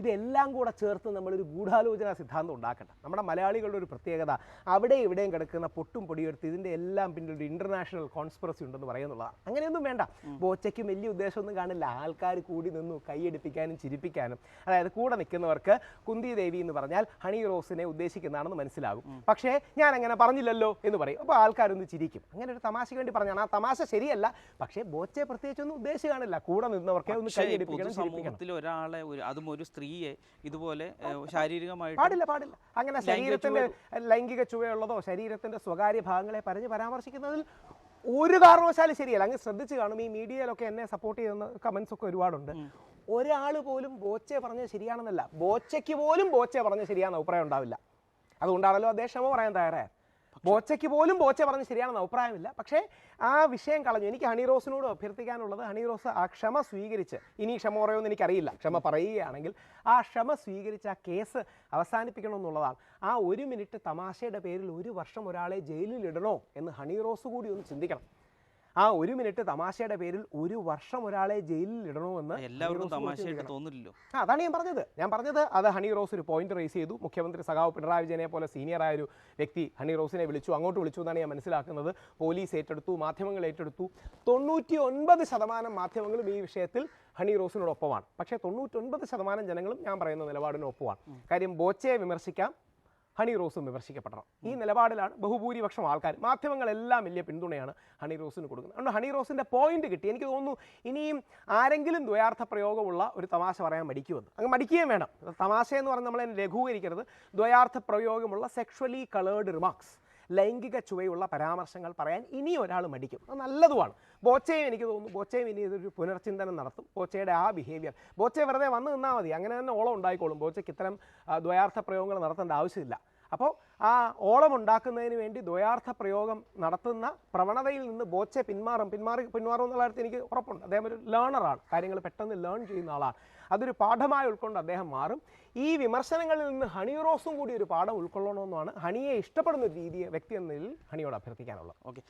ഇതെല്ലാം കൂടെ ചേർത്ത് നമ്മളൊരു ഗൂഢാലോചന സിദ്ധാന്തം ഉണ്ടാക്കട്ടെ നമ്മുടെ മലയാളികളുടെ ഒരു പ്രത്യേകത അവിടെ ഇവിടെയും കിടക്കുന്ന പൊട്ടും പൊടിയെടുത്ത് ഇതിന്റെ എല്ലാം പിന്നിൽ ഒരു ഇന്റർനാഷണൽ കോൺസ്പിറസി ഉണ്ടെന്ന് പറയുന്നുള്ളതാണ് അങ്ങനെയൊന്നും വേണ്ട. ബോച്ചയ്ക്കും വലിയ ഉദ്ദേശമൊന്നും കാണില്ല. ആൾക്കാർ കൂടി നിന്നു കൈയടിപ്പിക്കാനും ചിരിപ്പിക്കാനും. അതായത് കൂടെ നിൽക്കുന്നവർക്ക് കുന്തി ദേവി എന്ന് പറഞ്ഞാൽ ഹണി റോസിനെ ഉദ്ദേശിക്കുന്നതാണെന്ന് മനസ്സിലാകും. പക്ഷേ ഞാൻ അങ്ങനെ പറഞ്ഞില്ലല്ലോ എന്ന് പറയും. അപ്പോൾ ആൾക്കാരൊന്ന് ചിരിക്കും. അങ്ങനെ ഒരു തമാശയ്ക്ക് വേണ്ടി പറഞ്ഞാണ്. ആ തമാശ ശരിയല്ല. പക്ഷേ ബോച്ചയെ പ്രത്യേകിച്ചൊന്നും ഉദ്ദേശിച്ച് കാണില്ല. കൂടെ നിന്നവർക്കെ ഒന്ന് കൈയടിപ്പിക്കണം ഒരാളെ ഒരു അതും ഒരു സ്ത്രീയെ ഇതുപോലെ ശാരീരികമായിട്ട് പാടില്ല പാടില്ല. അങ്ങനെ ശരീരത്തിന്റെ ലൈംഗിക ചുവയുള്ളതോ ശരീരത്തിന്റെ സ്വകാര്യ ഭാഗങ്ങളെ പറഞ്ഞ് പരാമർശിക്കുന്നതിൽ ഒരു കാരണവശാലും ശരിയല്ല. അങ്ങ് ശ്രദ്ധിച്ചു കാണും. ഈ മീഡിയയിലൊക്കെ എന്നെ സപ്പോർട്ട് ചെയ്യുന്ന കമന്റ്സ് ഒക്കെ ഒരുപാടുണ്ട്. ഒരാൾ പോലും ബോച്ചെ പറഞ്ഞത് ശരിയാണെന്നല്ല. ബോച്ചയ്ക്ക് പോലും ബോച്ചെ പറഞ്ഞത് ശരിയാണെന്ന് അഭിപ്രായം ഉണ്ടാവില്ല. അതുകൊണ്ടാണല്ലോ അദ്ദേഹം ക്ഷമ പറയാൻ തയ്യാറായത്. ബോച്ചയ്ക്ക് പോലും ബോച്ച പറഞ്ഞ് ശരിയാണെന്ന് അഭിപ്രായമില്ല. പക്ഷേ ആ വിഷയം കളഞ്ഞു. എനിക്ക് ഹണി റോസിനോട് അഭ്യർത്ഥിക്കാനുള്ളത് ഹണി റോസ് ആ ക്ഷമ സ്വീകരിച്ച് ഇനി ക്ഷമ പറയുമെന്ന് എനിക്കറിയില്ല. ക്ഷമ പറയുകയാണെങ്കിൽ ആ ക്ഷമ സ്വീകരിച്ച് ആ കേസ് അവസാനിപ്പിക്കണമെന്നുള്ളതാണ്. ആ ഒരു മിനിറ്റ് തമാശയുടെ പേരിൽ ഒരു വർഷം ഒരാളെ ജയിലിൽ ഇടണോ എന്ന് ഹണി റോസ് കൂടി ഒന്ന് ചിന്തിക്കണം. ആ ഒരു മിനിറ്റ് തമാശയുടെ പേരിൽ ഒരു വർഷം ഒരാളെ ജയിലിൽ ഇടണമെന്ന് എല്ലാവർക്കും തമാശയായിട്ട്. തോന്നില്ലല്ലോ. അതാണ് ഞാൻ പറഞ്ഞത്. ഞാൻ പറഞ്ഞത് അത് ഹണി റോസ് ഒരു പോയിന്റ് റേസ് ചെയ്തു. മുഖ്യമന്ത്രി സഖാവ് പിണറായി വിജയനെ പോലെ സീനിയർ ആയ ഒരു വ്യക്തി ഹണി റോസിനെ വിളിച്ചു അങ്ങോട്ട് വിളിച്ചു എന്നാണ് ഞാൻ മനസ്സിലാക്കുന്നത്. പോലീസ് ഏറ്റെടുത്തു മാധ്യമങ്ങൾ ഏറ്റെടുത്തു. തൊണ്ണൂറ്റി ഒൻപത് ശതമാനം മാധ്യമങ്ങളും ഈ വിഷയത്തിൽ ഹണി റോസിനോടൊപ്പമാണ്. പക്ഷേ തൊണ്ണൂറ്റൊൻപത് ശതമാനം ജനങ്ങളും ഞാൻ പറയുന്ന നിലപാടിനൊപ്പമാണ്. കാര്യം ബോച്ചയെ വിമർശിക്കാം ഹണി റോസും വിമർശിക്കപ്പെടണം. ഈ നിലപാടിലാണ് ബഹുഭൂരിപക്ഷം ആൾക്കാർ മാധ്യമങ്ങളെല്ലാം വലിയ പിന്തുണയാണ് ഹണി റോസിന് കൊടുക്കുന്നത്. അതുകൊണ്ട് ഹണി റോസിന്റെ പോയിന്റ് കിട്ടി. എനിക്ക് തോന്നുന്നു ഇനിയും ആരെങ്കിലും ദ്വയാർത്ഥ പ്രയോഗമുള്ള ഒരു തമാശ പറയാൻ മടിക്കുമെന്ന്. അങ്ങ് മടിക്കുകയും വേണം. തമാശ എന്ന് പറഞ്ഞാൽ നമ്മളതിനെ ലഘൂകരിക്കരുത്. ദ്വയാർത്ഥ പ്രയോഗമുള്ള സെക്ഷലി കളേർഡ് റിമാർക്സ് ലൈംഗിക ചുവയുള്ള പരാമർശങ്ങൾ പറയാൻ ഇനി ഒരാൾ മടിക്കും. അത് നല്ലതുമാണ്. ബോച്ചയും എനിക്ക് തോന്നുന്നു ബോച്ചയും ഇനി ഇതൊരു പുനർചിന്തനം നടത്തും. ബോച്ചയുടെ ആ ബിഹേവിയർ ബോച്ചയെ വെറുതെ വന്ന് നിന്നാൽ മതി. അങ്ങനെ തന്നെ ഓളം ഉണ്ടായിക്കോളും. ബോച്ചയ്ക്ക് ഇത്തരം ദ്വയാർത്ഥ പ്രയോഗങ്ങൾ നടത്തേണ്ട ആവശ്യമില്ല. അപ്പോൾ ആ ഓളം ഉണ്ടാക്കുന്നതിന് വേണ്ടി ദ്വയാർത്ഥ പ്രയോഗം നടത്തുന്ന പ്രവണതയിൽ നിന്ന് ബോച്ചെ പിന്മാറും. പിന്മാറി പിന്മാറും എന്നുള്ള കാര്യത്തിൽ എനിക്ക് ഉറപ്പുണ്ട്. അദ്ദേഹം ഒരു ലേണറാണ് കാര്യങ്ങൾ പെട്ടെന്ന് ലേൺ ചെയ്യുന്ന ആളാണ്. അതൊരു പാഠമായി ഉൾക്കൊണ്ട് അദ്ദേഹം മാറും. ഈ വിമർശനങ്ങളിൽ നിന്ന് ഹണി റോസും കൂടി ഒരു പാഠം ഉൾക്കൊള്ളണമെന്നാണ് ഹണിയെ ഇഷ്ടപ്പെടുന്ന ഒരു രീതിയെ വ്യക്തി എന്നതിൽ ഹണിയോട് അഭ്യർത്ഥിക്കാനുള്ളത്. ഓക്കെ.